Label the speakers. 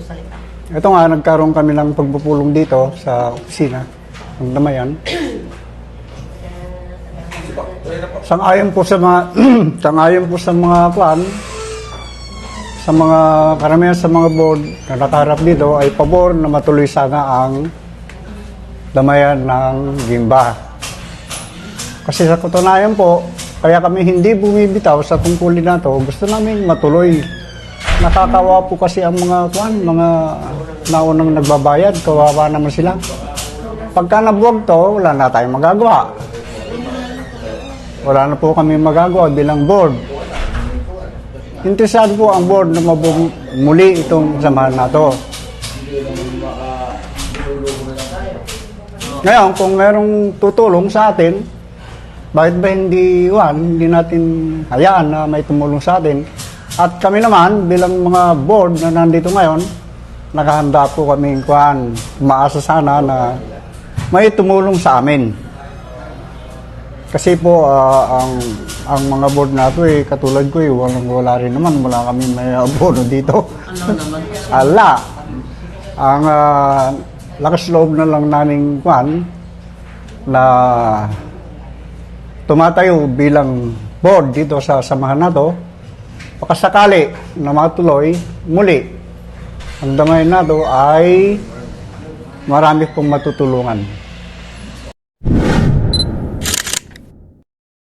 Speaker 1: nagsusalita.
Speaker 2: Ito nga, nagkaroon kami ng pagpupulong dito sa opisina ng Damayan. Sang-ayon po sa mga sang-ayon po sa mga kwan sa mga karamihan sa mga board na nakaharap dito ay pabor na matuloy sana ang damayan ng Gimba. Kasi sa katunayan po, kaya kami hindi bumibitaw sa tungkulin na to, gusto namin matuloy. Nakakawa po kasi ang mga kwan, mga naunang nagbabayad, kawawa naman sila. Pagka nabuwag to, wala na tayong magagawa. Wala na po kami magagawa bilang board. Interesado po ang board na mabum- muli itong samahan na to. Ngayon, kung merong tutulong sa atin, bakit ba hindi, one, hindi natin hayaan na may tumulong sa atin? At kami naman, bilang mga board na nandito ngayon, nakahanda po kami kuhan, umaasa sana na may tumulong sa amin. Kasi po, ah, ang ang mga board na to eh, katulad ko eh, walang wala rin naman, wala kami may abono dito.
Speaker 1: Ano naman?
Speaker 2: Ala, ang ah, lakas loob na lang naming kwan na tumatayo bilang board dito sa samahan na to, pakasakali na matuloy, muli, ang damay na ay marami pong matutulungan.